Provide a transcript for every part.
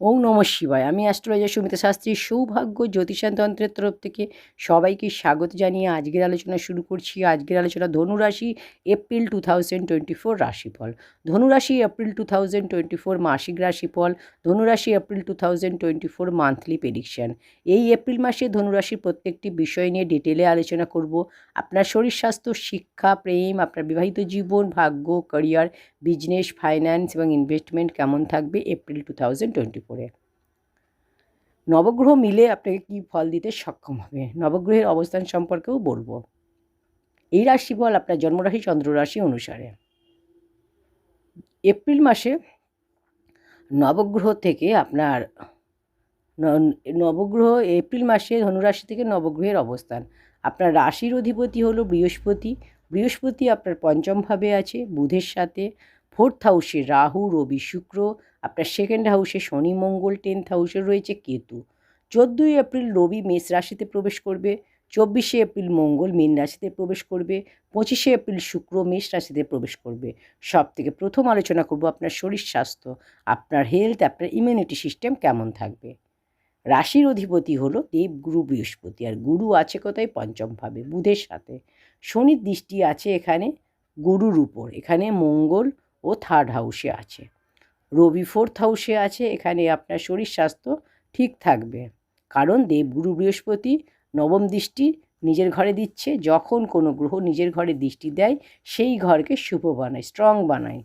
ওম নম শিবায়। আমি অ্যাস্ট্রোলজার সুমিতা শাস্ত্রী, সৌভাগ্য জ্যোতিষান তন্ত্রের তরফ থেকে সবাইকে স্বাগত জানিয়ে আজকের আলোচনা শুরু করছি। আজকের আলোচনা ধনুরাশি, April two thousand twenty four রাশিফল। ধনুরাশি, April two thousand twenty four মাসিক রাশিফল। ধনুরাশি, April two thousand twenty four monthly prediction. এই এপ্রিল মাসে ধনুরাশির প্রত্যেকটি বিষয় নিয়ে ডিটেলে আলোচনা করব। আপনার শরীর স্বাস্থ্য, শিক্ষা, প্রেম, আপনার বিবাহিত জীবন, ভাগ্য, ক্যারিয়ার বিজনেস, ফাইন্যান্স এবং ইনভেস্টমেন্ট কেমন থাকবে এপ্রিল টু থাউজেন্ড টোয়েন্টি ফোরে? নবগ্রহ মিলে আপনাকে কী ফল দিতে সক্ষম হবে? নবগ্রহের অবস্থান সম্পর্কেও বলব। এই রাশিফল আপনার জন্মরাশি, চন্দ্ররাশি অনুসারে। এপ্রিল মাসে নবগ্রহ থেকে আপনার নবগ্রহ, এপ্রিল মাসে ধনুরাশি থেকে নবগ্রহের অবস্থান। আপনার রাশির অধিপতি হলো বৃহস্পতি বৃহস্পতি আপনার পঞ্চম ভাবে আছে, বুধের সাথে ফোর্থ হাউসে রাহু, রবি, শুক্র, আপনার সেকেন্ড হাউসে শনি, মঙ্গল টেন্থ হাউসে রয়েছে কেতু। চোদ্দোই এপ্রিল রবি মেষ রাশিতে প্রবেশ করবে, চব্বিশে এপ্রিল মঙ্গল মীন রাশিতে প্রবেশ করবে, পঁচিশে এপ্রিল শুক্র মেষ রাশিতে প্রবেশ করবে। সব থেকে প্রথম আলোচনা করব আপনার শরীর স্বাস্থ্য, আপনার হেলথ আপনার ইমিউনিটি সিস্টেম কেমন থাকবে। রাশির অধিপতি হলো দেবগুরু বৃহস্পতি, আর গুরু আছে কোথায়? পঞ্চমভাবে বুধের সাথে। শনির দৃষ্টি আছে এখানে গুরুর উপর। এখানে মঙ্গল ও থার্ড হাউসে আছে। রবি ফোর্থ হাউসে আছে, এখানে আপনার শরীর স্বাস্থ্য ঠিক থাকবে। কারণ দেবগুরু বৃহস্পতি নবম দৃষ্টি নিজের ঘরে দিচ্ছে, যখন কোনো গ্রহ নিজের ঘরে দৃষ্টি দেয়, সেই ঘরকে শুভ বানায় স্ট্রং বানায়।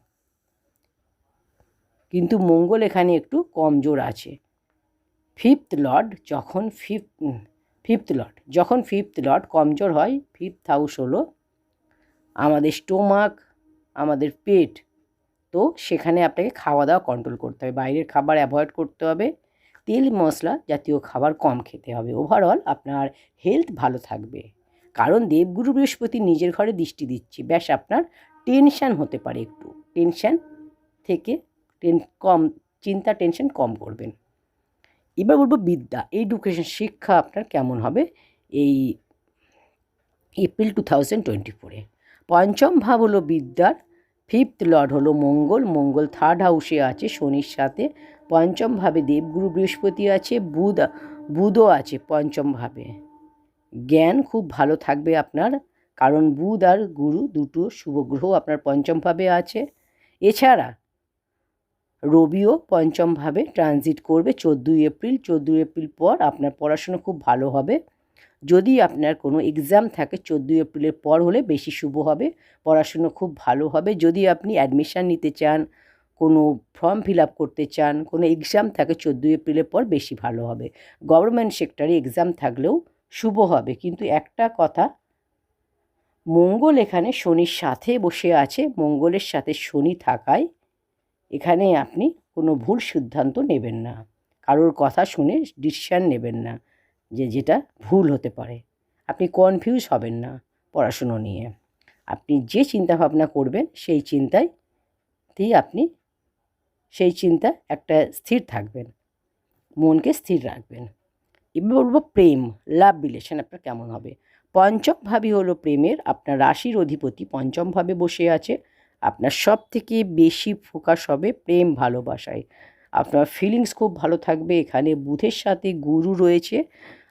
কিন্তু মঙ্গল এখানে একটু কমজোর আছে। ফিফথ লর্ড যখন ফিফথ ফিফথ লট যখন ফিফথ লট কমজোর হয়, ফিফথ হাউস হলো আমাদের স্টোমাক, আমাদের পেট। তো সেখানে আপনাকে খাওয়া দাওয়া কন্ট্রোল করতে হবে, বাইরের খাবার অ্যাভয়েড করতে হবে। তেল, মশলা জাতীয় খাবার কম খেতে হবে। ওভারঅল আপনার হেলথ ভালো থাকবে। কারণ দেবগুরু বৃহস্পতি নিজের ঘরে দৃষ্টি দিচ্ছে। ব্যাস আপনার টেনশান হতে পারে একটু। টেনশান থেকে টেন কম, চিন্তা টেনশন কম করবেন। এবার বলব বিদ্যা এডুকেশন শিক্ষা আপনার কেমন হবে এই এপ্রিল টু থাউজেন্ড টোয়েন্টি ফোরে পঞ্চম ভাব হলো বিদ্যার ফিফথ লর্ড হলো মঙ্গল মঙ্গল থার্ড হাউসে আছে, শনির সাথে পঞ্চম ভাবে দেবগুরু বৃহস্পতি আছে, বুধ, বুধও আছে পঞ্চম ভাবে। জ্ঞান খুব ভালো থাকবে আপনার, কারণ বুধ আর গুরু দুটো শুভ গ্রহ আপনার পঞ্চম ভাবে আছে। এছাড়া রবিও পঞ্চমভাবে ট্রানজিট করবে। চোদ্দোই এপ্রিল চোদ্দোই এপ্রিল পর আপনার পড়াশোনা খুব ভালো হবে। যদি আপনার কোনো এক্সাম থাকে, চোদ্দোই এপ্রিলের পর হলে বেশি শুভ হবে, পড়াশুনো খুব ভালো হবে। যদি আপনি অ্যাডমিশান নিতে চান, কোনো ফর্ম ফিল আপ করতে চান, কোনো এক্সাম থাকে, চোদ্দোই এপ্রিলের পর বেশি ভালো হবে। গভর্নমেন্ট সেক্টরে এক্সাম থাকলেও শুভ হবে। কিন্তু একটা কথা, মঙ্গল এখানে শনির সাথে বসে আছে। মঙ্গলের সাথে শনি থাকায় এখানে আপনি কোনো ভুল সিদ্ধান্ত নেবেন না। কারোর কথা শুনে ডিসিশান নেবেন না যে যেটা ভুল হতে পারে। আপনি কনফিউজ হবেন না পড়াশুনো নিয়ে। আপনি যে চিন্তা ভাবনা করবেন সেই চিন্তায়তেই আপনি, সেই চিন্তা একটা স্থির থাকবেন। মনকে স্থির রাখবেন। এবার বলব প্রেম লাভ রিলেশন আপনার কেমন হবে? পঞ্চম ভাবই হলো প্রেমের। আপনার রাশির অধিপতি পঞ্চম ভাবে বসে আছে। আপনার সব থেকে বেশি ফোকাস হবে প্রেম ভালোবাসায়। আপনার ফিলিংস খুব ভালো থাকবে। এখানে বুধের সাথে গুরু রয়েছে।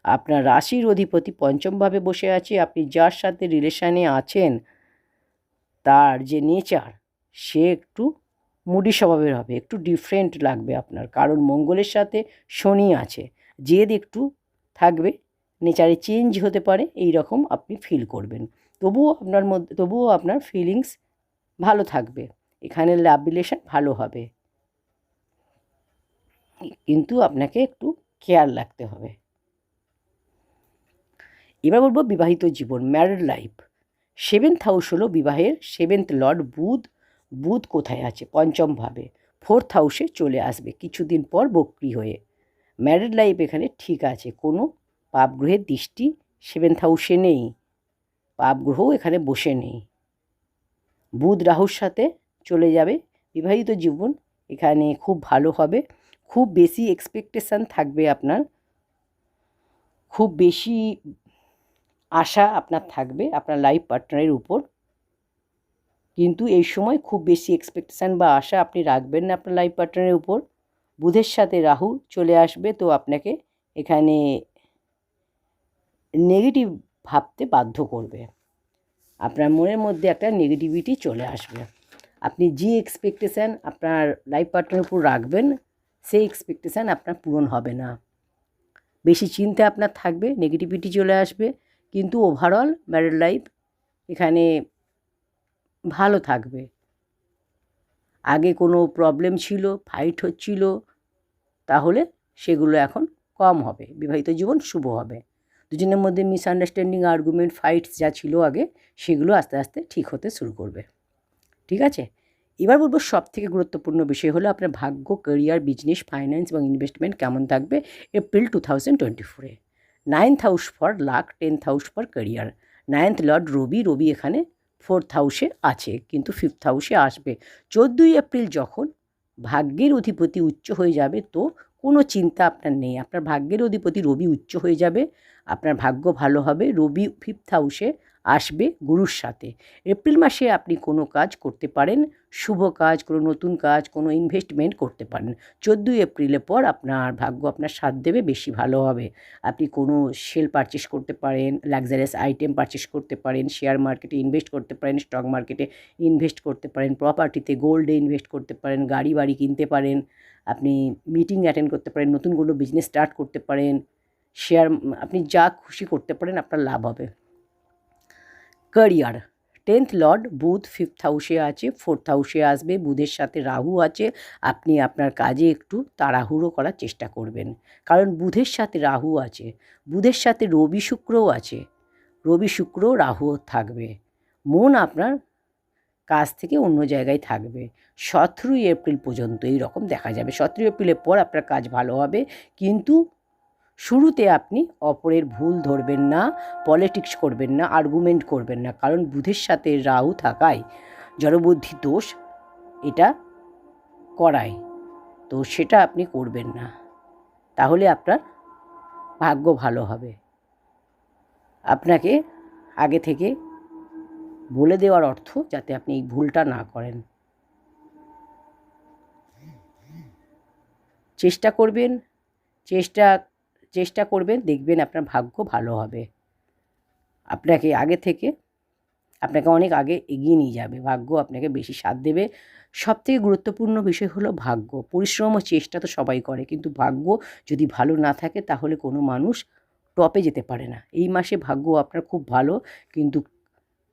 আপনার রাশির অধিপতি পঞ্চমভাবে বসে আছে। আপনি যার সাথে রিলেশানে আছেন, তার যে নেচার সে একটু মুডি স্বভাবের হবে। একটু ডিফারেন্ট লাগবে আপনার। কারণ মঙ্গলের সাথে শনি আছে। জেদ একটু থাকবে। নেচারে চেঞ্জ হতে পারে। এই রকম আপনি ফিল করবেন। তবুও আপনার মধ্যে, তবুও আপনার ফিলিংস ভালো থাকবে। এখানে লাভ রিলেশন ভালো হবে। কিন্তু আপনাকে একটু কেয়ার রাখতে হবে। এবার বলব বিবাহিত জীবন ম্যারিড লাইফ সেভেন্থ হাউস হলো বিবাহের সেভেন্থ লর্ড বুধ। বুধ কোথায় আছে? পঞ্চম ভাবে। ফোর্থ হাউসে চলে আসবে কিছুদিন পর বক্রি হয়ে। ম্যারিড লাইফ এখানে ঠিক আছে, কোনো পাপগ্রহের দৃষ্টি সেভেন্থ হাউসে নেই। পাপগ্রহও এখানে বসে নেই। বুধ রাহুর সাথে চলে যাবে। বিবাহিত জীবন এখানে খুব ভালো হবে। খুব বেশি এক্সপেকটেশান থাকবে আপনার। খুব বেশি আশা আপনার থাকবে আপনার লাইফ পার্টনারের উপর। কিন্তু এই সময় খুব বেশি এক্সপেকটেশান বা আশা আপনি রাখবেন না আপনার লাইফ পার্টনারের উপর। বুধের সাথে রাহু চলে আসবে তো আপনাকে এখানে নেগেটিভ ভাবতে বাধ্য করবে। আপনার মনের মধ্যে একটা নেগেটিভিটি চলে আসবে। আপনি যে এক্সপেকটেশান আপনার লাইফ পার্টনারের উপর রাখবেন, সেই এক্সপেকটেশান আপনার পূরণ হবে না। বেশি চিন্তা আপনার থাকবে নেগেটিভিটি চলে আসবে, কিন্তু ওভারঅল ম্যারিড লাইফ এখানে ভালো থাকবে। আগে কোনো প্রবলেম ছিল ফাইট হচ্ছিল, তাহলে সেগুলো এখন কম হবে। বিবাহিত জীবন শুভ হবে। দুজনের মধ্যে মিসআন্ডারস্ট্যান্ডিং আর্গুমেন্ট ফাইটস যা ছিল আগে, সেগুলো আস্তে আস্তে ঠিক হতে শুরু করবে। ঠিক আছে? এবার বলব সব থেকে গুরুত্বপূর্ণ বিষয় হলো আপনার ভাগ্য ক্যারিয়ার বিজনেস ফাইন্যান্স এবং ইনভেস্টমেন্ট কেমন থাকবে? এপ্রিল টু থাউজেন্ড টোয়েন্টি ফোরে ninth house for luck tenth house for career ninth lord রবি রবি এখানে ফোর্থ হাউসে আছে, কিন্তু ফিফথ হাউসে আসবে। চোদ্দোই এপ্রিল যখন ভাগ্যের অধিপতি উচ্চ হয়ে যাবে, তো কোনো চিন্তা আপনার নেই। আপনার ভাগ্যের অধিপতি রবি উচ্চ হয়ে যাবে, আপনার ভাগ্য ভালো হবে, রবি ফিফথ হাউসে আসবে গুরুর সাথে। এপ্রিল মাসে আপনি কোনো কাজ করতে পারেন, শুভ কাজ, কোনো নতুন কাজ, কোনো ইনভেস্টমেন্ট করতে পারেন। চোদ্দোই এপ্রিলের পর আপনার ভাগ্য আপনার সাথ দেবে, বেশি ভালো হবে। আপনি কোনো সেল পারচেস করতে পারেন লাক্সারিয়াস আইটেম পারচেস করতে পারেন শেয়ার মার্কেটে ইনভেস্ট করতে পারেন স্টক মার্কেটে ইনভেস্ট করতে পারেন প্রপার্টিতে গোল্ডে ইনভেস্ট করতে পারেন, গাড়ি বাড়ি কিনতে পারেন। আপনি মিটিং অ্যাটেন্ড করতে পারেন নতুন কোনো বিজনেস স্টার্ট করতে পারেন শেয়ার আপনি যা খুশি করতে পারেন, আপনার লাভ হবে। ক্যারিয়ার টেন্থ লর্ড বুধ ফিফথ হাউসে আছে ফোর্থ হাউসে আসবে, বুধের সাথে রাহু আছে, আপনি আপনার কাজে একটু তাড়াহুড়ো করার চেষ্টা করবেন। কারণ বুধের সাথে রাহু আছে, বুধের সাথে রবি শুক্রও আছে, রবি শুক্র, রাহু থাকবে। মন আপনার কাজ থেকে অন্য জায়গায় থাকবে। সতেরোই এপ্রিল পর্যন্ত এই রকম দেখা যাবে। সতেরোই এপ্রিলের পর আপনার কাজ ভালো হবে। কিন্তু শুরুতে আপনি অপরের ভুল ধরবেন না, পলিটিক্স করবেন না আর্গুমেন্ট করবেন না। কারণ বুধের সাথে রাহু থাকায় জড়বুদ্ধি দোষ এটা করায়। তো সেটা আপনি করবেন না। তাহলে আপনার ভাগ্য ভালো হবে। আপনাকে আগে থেকে বলে দেওয়ার অর্থ যাতে আপনি এই ভুলটা না করেন। চেষ্টা করবেন, চেষ্টা চেষ্টা করবেন, দেখবেন আপনার ভাগ্য ভালো হবে। আপনাকে আগে থেকে, আপনাকে অনেক আগে এগিয়ে নিয়ে যাবে। ভাগ্য আপনাকে বেশি সাথ দেবে। সবথেকে গুরুত্বপূর্ণ বিষয় হলো ভাগ্য। পরিশ্রম ও চেষ্টা তো সবাই করে, কিন্তু ভাগ্য যদি ভালো না থাকে তাহলে কোনো মানুষ টপে যেতে পারে না। এই মাসে ভাগ্য আপনার খুব ভালো, কিন্তু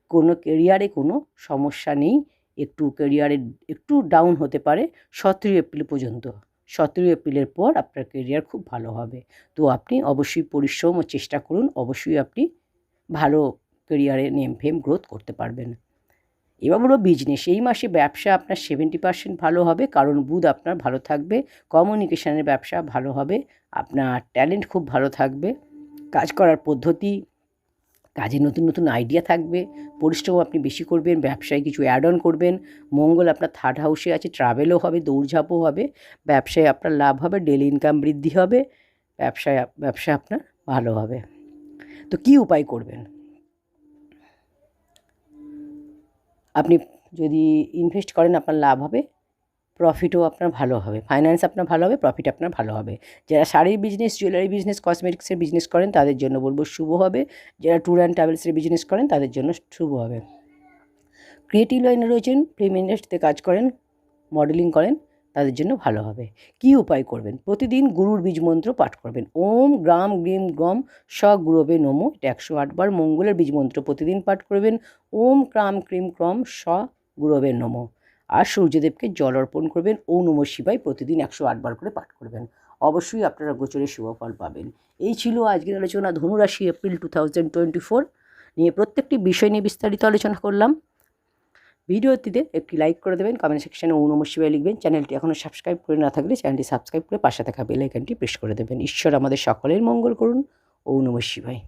কোনো কেরিয়ারে কোনো সমস্যা নেই। একটু কেরিয়ারে একটু ডাউন হতে পারে। সতেরোই এপ্রিল পর্যন্ত। সতেরোই এপ্রিলের পর আপনার কেরিয়ার খুব ভালো হবে। তো আপনি অবশ্যই পরিশ্রম ও চেষ্টা করুন। অবশ্যই আপনি ভালো কেরিয়ারে নেম ফেম গ্রোথ করতে পারবেন। এবার বলো বিজনেস এই মাসে ব্যবসা আপনার সেভেন্টি পার্সেন্ট ভালো হবে। কারণ বুধ আপনার ভালো থাকবে। কমিউনিকেশনের ব্যবসা ভালো হবে। আপনার ট্যালেন্ট খুব ভালো থাকবে। কাজ করার পদ্ধতি কাজে নতুন নতুন আইডিয়া থাকবে পরিশ্রম আপনি বেশি করবেন, ব্যবসায় কিছু অ্যাড অন করবেন, মঙ্গল আপনার থার্ড হাউসে আছে ট্রাভেলও হবে, দৌড়ঝাঁপও হবে, ব্যবসায় আপনার লাভ হবে ডেলি ইনকাম বৃদ্ধি হবে, ব্যবসায় ব্যবসা আপনার ভালো হবে। তো কী উপায় করবেন? আপনি যদি ইনভেস্ট করেন, আপনার লাভ হবে প্রফিটও আপনার ভালো হবে। ফাইন্যান্স আপনার ভালো হবে প্রফিট আপনার ভালো হবে। যারা শাড়ির বিজনেস জুয়েলারি বিজনেস কসমেটিক্সের বিজনেস করেন, তাদের জন্য বলব শুভ হবে। যারা ট্যুর অ্যান্ড ট্রাভেলসের বিজনেস করেন, তাদের জন্য শুভ হবে। ক্রিয়েটিভ লাইনে রয়েছেন ফিল্ম ইন্ডাস্ট্রিতে কাজ করেন মডেলিং করেন, তাদের জন্য ভালো হবে। কি উপায় করবেন? প্রতিদিন গুরুর বীজ মন্ত্র পাঠ করবেন। ওম, গ্রাম, গ্রিম স গুরবে, নমো, এটা একশো আটবার মঙ্গলের বীজ মন্ত্র প্রতিদিন পাঠ করবেন। ওম, ক্রাম, ক্রিম, ক্রম, স, গুরবে, নমো। আর সূর্যদেবকে জল অর্পণ করবেন। ও নম প্রতিদিন একশো আটবার করে পাঠ করবেন। অবশ্যই আপনারা গোচরে শুভফল পাবেন। এই ছিল আজকের আলোচনা ধনুরাশি এপ্রিল টু টোয়েন্টি ফোর নিয়ে প্রত্যেকটি বিষয় নিয়ে বিস্তারিত আলোচনা করলাম। ভিডিওটিতে একটি লাইক করে দেবেন। কমেন্ট সেকশানে ও শিবাই লিখবেন। চ্যানেলটি এখনও সাবস্ক্রাইব করে না থাকলে চ্যানেলটি সাবস্ক্রাইব করে পাশে থাকা বেল আইকনটি প্রেস করে দেবেন। ঈশ্বর আমাদের সকলের মঙ্গল করুন। ও শিবাই